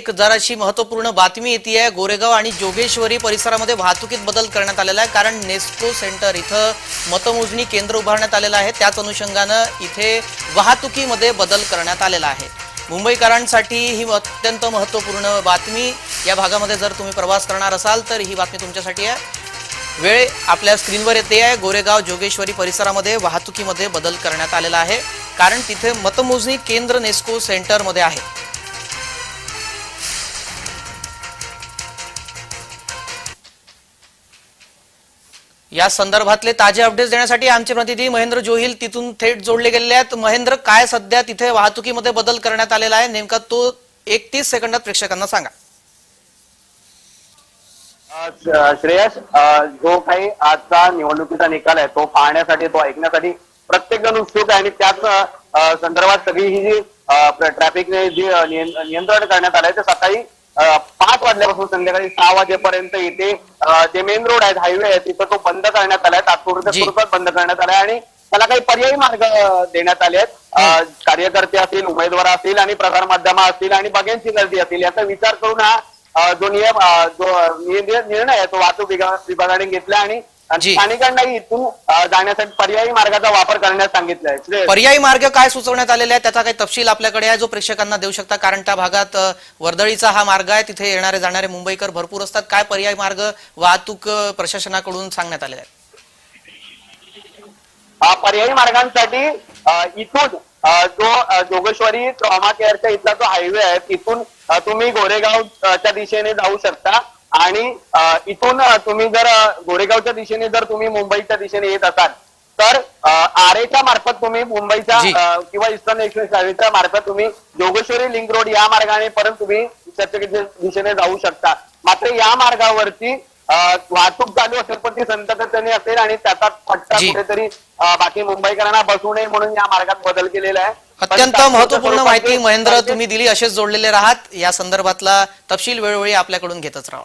एक जराशी महत्त्वपूर्ण बातमी येते आहे. गोरेगाव आणि जोगेश्वरी परिसरामध्ये वाहतुकीत बदल करण्यात आलेला आहे. कारण नेस्को सेंटर इथं मतमोजणी केंद्र उभारण्यात आलेलं आहे. त्याच अनुषंगानं इथे वाहतुकीमध्ये बदल करण्यात आलेला आहे. मुंबईकरांसाठी ही अत्यंत महत्त्वपूर्ण बातमी या भागामध्ये जर तुम्ही प्रवास करणार असाल तर ही बातमी तुमच्यासाठी आहे. वेळ आपल्या स्क्रीनवर येते आहे. गोरेगाव जोगेश्वरी परिसरामध्ये वाहतुकीमध्ये बदल करण्यात आलेला आहे. कारण तिथे मतमोजणी केंद्र नेस्को सेंटरमध्ये आहे. या संदर्भातले ताजे अपडेट्स देण्यासाठी आमचे प्रतिनिधी महेंद्र जोहिल तिथून थेट जोडले गेलेले आहेत. महेंद्र काय सध्या तिथे वाहतुकीमध्ये बदल करण्यात आलेला आहे? नेमका तो एकतीस सेकंदात प्रेक्षकांना सांगा. श्रेयस जो काही आजचा निवडणुकीचा निकाल आहे तो पाहण्यासाठी तो ऐकण्यासाठी प्रत्येक जण उत्सुक आहे आणि त्याच संदर्भात सगळी ही जी ट्रॅफिकने जी नियंत्रण करण्यात आलंय ते सकाळी पाच वाजल्यापासून संध्याकाळी सहा वाजेपर्यंत इथे जे मेन रोड आहेत हायवे आहे तिथं तो बंद करण्यात आलाय तात्पुरत्या. स्वरूपात बंद करण्यात आलाय आणि त्याला काही पर्यायी मार्ग देण्यात आले आहेत कार्यकर्ते असतील उमेदवार असतील आणि प्रसार माध्यम असतील आणि बघ्यांची गर्दी असतील याचा विचार करून हा जो नियम जो निर्णय आहे तो वाहतूक विभा- विभागाने घेतला आणि. स्थानिकांनाही इथून जाण्यासाठी पर्यायी मार्गाचा वापर करण्यास सांगितलंय. श्रेयस. पर्यायी मार्ग काय सुचवण्यात आलेले आहे त्याचा काही तपशील आपल्याकडे आहे जो प्रेक्षकांना देऊ शकता. कारण त्या भागात वर्दळीचा हा मार्ग आहे तिथे येणारे जाणारे मुंबईकर भरपूर असतात. काय पर्यायी मार्ग वाहतूक प्रशासनाकडून सांगण्यात आलेले आहेत? अ, पर्यायी मार्गांसाठी इथून जो जोगेश्वरी ट्रॉमा केअरच्या इथला जो हायवे आहे तिथून तुम्ही गोरेगावच्या दिशेने जाऊ शकता. आणि इथून तुम्ही जर गोरेगावच्या दिशेने जर तुम्ही मुंबईच्या दिशेने येत असाल तर आरेच्या मार्फत तुम्ही मुंबईच्या किंवा ईस्टर्न एक्सप्रेस हायवेच्या मार्फत तुम्ही जोगेश्वरी लिंक रोड या मार्गाने परत तुम्ही चर्चगेटच्या दिशेने जाऊ शकता. मात्र या मार्गावरती वाहतूक चालू असेल पण ती संतततेने असेल आणि त्याचा फटका. कुठेतरी बाकी मुंबईकरांना बसू नये म्हणून या मार्गात बदल केलेला आहे. अत्यंत महत्त्वपूर्ण माहिती महेंद्र तुम्ही दिली असेच जोडलेले राहात. या संदर्भातला तपशील वेळोवेळी आपल्याकडून घेतच राहा